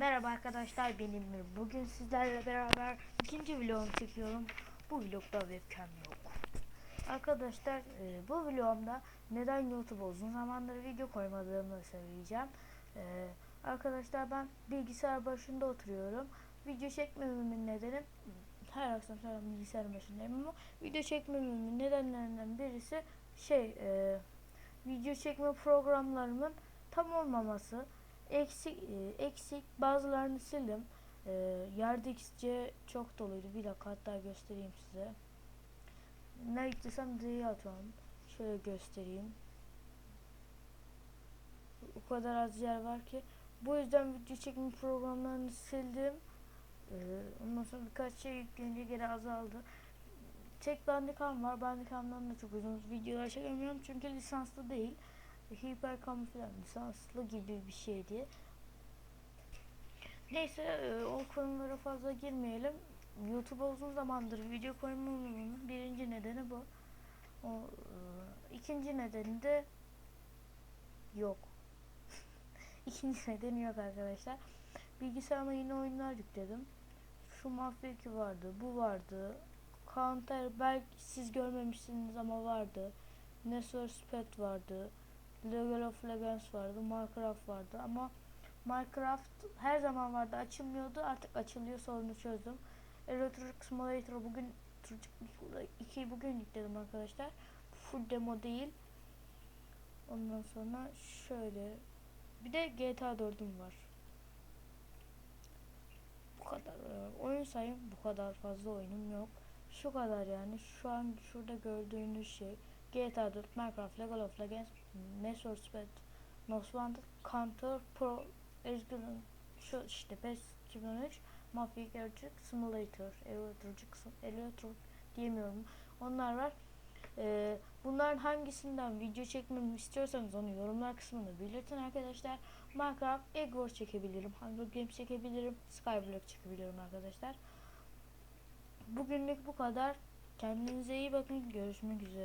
Merhaba arkadaşlar benim. Bugün sizlerle beraber ikinci vlogumu çekiyorum. Bu vlogda webcam yok. Arkadaşlar e, bu vlogumda neden YouTube uzun zamandır video koymadığımı söyleyeceğim. E, arkadaşlar ben bilgisayar başında oturuyorum. Video çekmememin nedeni her akşam sabah bilgisayar başındayım ama video çekmememin nedenlerinden birisi şey e, video çekme programlarımın tam olmaması eksik e, eksik bazılarını sildim. E, yerdikçe çok doluydu. Bir dakika hatta göstereyim size. Ne yüklesem diye atıyorum. Şöyle göstereyim. O kadar az yer var ki. Bu yüzden video çekme programlarını sildim. E, ondan sonra birkaç şey yükleyince geri azaldı. Tek bandikam var. Bandikamdan da çok uzun videolar çekemiyorum çünkü lisanslı değil hiper kamuflaj lisanslı gibi bir şeydi. Neyse e, o konulara fazla girmeyelim. YouTube'a uzun zamandır video koymamamın birinci nedeni bu. O e, ikinci nedeni de yok. ikinci nedeni yok arkadaşlar. Bilgisayarıma yeni oyunlar yükledim. Şu Mafya 2 vardı, bu vardı. Counter belki siz görmemişsiniz ama vardı. Nestor Spet vardı. League of Legends vardı, Minecraft vardı ama Minecraft her zaman vardı açılmıyordu artık açılıyor sorunu çözdüm. Truck Simulator bugün Truck 2'yi bugün yükledim arkadaşlar. Full demo değil. Ondan sonra şöyle bir de GTA 4'üm var. Bu kadar. Oyun sayım bu kadar fazla oyunum yok. Şu kadar yani. Şu an şurada gördüğünüz şey GTA 4, Minecraft, League of Legends, for Speed, Most Wanted, Counter, Pro, Ezgül'ün şu işte PES 2013, Mafia Gerçek, Simulator, Electric, Electric diyemiyorum. Onlar var. Ee, bunların hangisinden video çekmemi istiyorsanız onu yorumlar kısmında belirtin arkadaşlar. Minecraft, Wars çekebilirim, Hunger Games çekebilirim, Skyblock çekebilirim arkadaşlar. Bugünlük bu kadar. Kendinize iyi bakın. Görüşmek üzere.